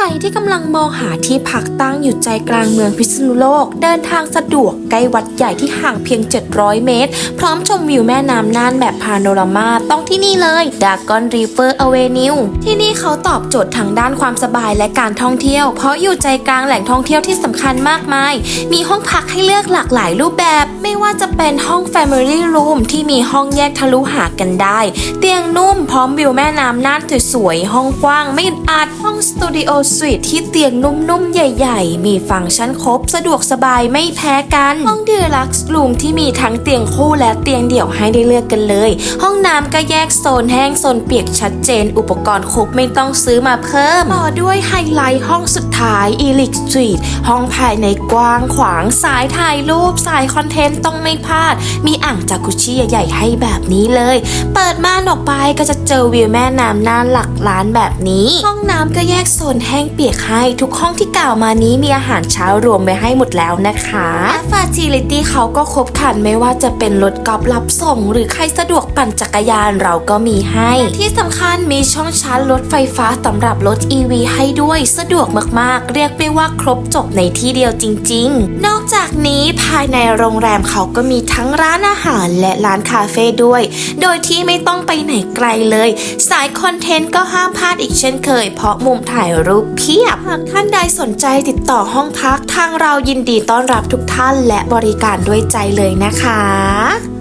I ใครที่กำลังมองหาที่พักตั้งอยู่ใจกลางเมืองพิษณุโลก เดินทางสะดวกใกล้วัดใหญ่ที่ห่างเพียง 700 เมตร พร้อมชมวิวแม่น้ำน่านแบบพาโนรามาต้องที่นี่เลยดากอนรีเวอร์อเวนิวที่นี่เขาตอบโจทย์ทางด้านความสบายและการท่องเที่ยว เพราะอยู่ใจกลางแหล่งท่องเที่ยวที่สำคัญมากมาย มีห้องพักให้เลือกหลากหลายรูปแบบ ไม่ว่าจะเป็นห้อง Family Room ที่มีห้องแยกทะลุหากันได้ เตียงนุ่มพร้อมวิวแม่น้ำน่านสวยๆห้องกว้างไม่อัดห้องสตูดิโอสวีทที่เตียงนุ่มๆ ใหญ่ ๆ มีฟังก์ชันครบสะดวกสบายไม่แพ้กัน ห้องดีลักซ์รูมที่มีทั้งเตียงคู่และเตียงเดี่ยวให้ได้เลือกกันเลย ห้องน้ำก็แยกโซนแห้งโซนเปียกชัดเจน อุปกรณ์ครบไม่ต้องซื้อมาเพิ่ม ต่อด้วยไฮไลท์ห้องสุดท้ายอีลิกสวีทห้องภายในกว้างขวางสายถ่ายรูปสายคอนเทนต์ต้องไม่พลาด มีอ่างจากุชิใหญ่ ๆ ให้แบบนี้เลย เปิดม่านออกไปก็จะเจอวิวแม่น้ำน่านหลักล้านแบบนี้ ห้องน้ำก็แยกโซนแห้งเปียกให้ทุกห้องที่กล่าวมานี้มีอาหารเช้ารวมไว้ให้หมดแล้วนะคะและฟาซิลิตี้เขาก็ครบครันไม่ว่าจะเป็นรถกอล์ฟรับส่ง หรือใครสะดวกปั่นจักรยานเราก็มีให้ ที่สำคัญมีช่องชาร์จรถไฟฟ้าสำหรับรถ EV ให้ด้วยสะดวกมากๆ เรียกได้ว่าครบจบในที่เดียวจริง ๆ นอกจากนี้ภายในโรงแรมเขาก็มีทั้งร้านอาหารและร้านคาเฟ่ด้วย โดยที่ไม่ต้องไปไหนไกลเลย สายคอนเทนต์ก็ห้ามพลาดอีกเช่นเคย เพราะมุมถ่ายรูปเพียบ หากท่านใดสนใจติดต่อห้องพักทางเรายินดีต้อนรับทุกท่านและบริการด้วยใจเลยนะคะ